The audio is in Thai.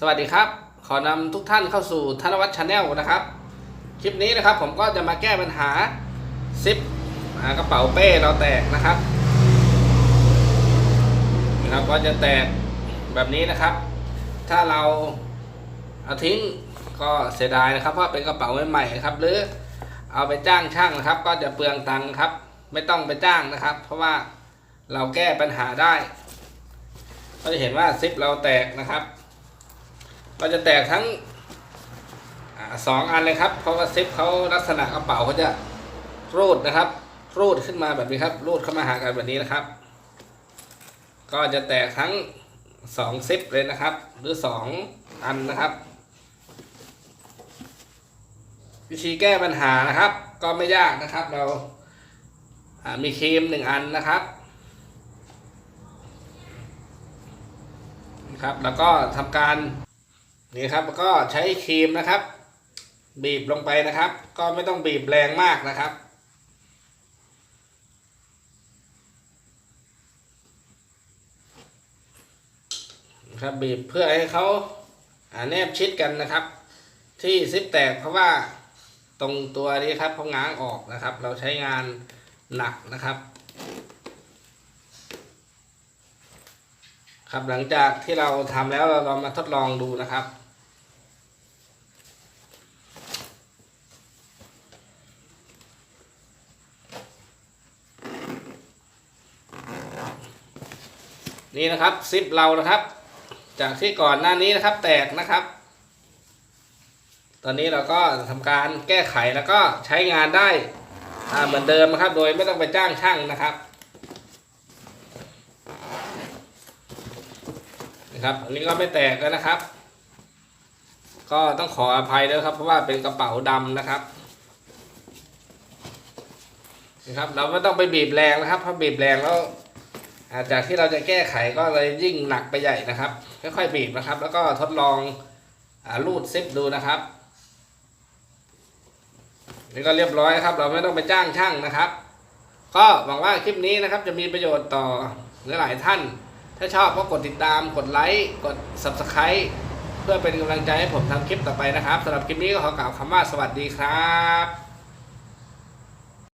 สวัสดีครับ ขอนำทุกท่านเข้าสู่ธนวัฒน์ชาแนลนะครับ คลิปนี้นะครับผมก็จะมาแก้ปัญหาซิปกระเป๋าเป้เราแตกนะครับนะครับก็จะแตกแบบนี้นะครับ ถ้าเราเอาทิ้งก็เสียดายนะครับเพราะเป็นกระเป๋าใหม่ๆครับ หรือเอาไปจ้างช่างนะครับ ก็จะเปลืองตังค์ครับ ไม่ต้องไปจ้างนะครับ เพราะว่าเราแก้ปัญหาได้ ก็จะเห็นว่าซิปเราแตกนะครับ ก็จะแตกทั้งอสองอันเลยครับ เพราะว่าซิปเขาลักษณะกระเป๋าเขาจะรูดนะครับ รูดขึ้นมาแบบนี้ครับ รูดเข้ามาหากันแบบนี้นะครับ ก็จะแตกทั้งสองซิปเลยนะครับ หรือสองอันนะครับ วิธีแก้ปัญหานะครับ ก็ไม่ยากนะครับ เราอ่ามีครีมหนึ่งอันนะครับนะครับ แล้วก็ทำการ นี่ครับก็ใช้ครีมนะครับ บีบลงไปนะครับ ก็ไม่ต้องบีบแรงมากนะครับนะครับบีบเพื่อให้เขาอ่าแนบชิดกันนะครับ ที่ซิปแตกเพราะว่าตรงตัวนี้ครับเขาง้างออกนะครับ เราใช้งานหนักนะครับ ครับหลังจากที่เราทำแล้วเราลองมาทดลองดูนะครับ นี่นะครับซิปเรานะครับ จากที่ก่อนหน้านี้นะครับ แตกนะครับ ตอนนี้เราก็ทำการแก้ไขแล้วก็ใช้งานได้เหมือนเดิมนะครับ โดยไม่ต้องไปจ้างช่างนะครับนะครับอันนี้ก็ไม่แตกแล้วนะครับ ก็ต้องขออภัยด้วยครับ เพราะว่าเป็นกระเป๋าดำนะครับนะครับ เราไม่ต้องไปบีบแรงนะครับเพราะบีบแรงแล้ว จากที่เราจะแก้ไขก็เลยยิ่งหนักไปใหญ่นะครับ ค่อยๆบีบนะครับ แล้วก็ทดลองอรูดซิปดูนะครับนี่ก็เรียบร้อยครับ เราไม่ต้องไปจ้างช่างนะครับ ก็หวังว่าคลิปนี้นะครับ จะมีประโยชน์ต่อหลายท่าน ถ้าชอบก็กดติดตาม กดไลค์กด Subscribe เพื่อเป็นกำลังใจให้ผมทำคลิปต่อไปนะครับสำหรับคลิปนี้ก็ขอกล่าวคำว่าสวัสดีครับ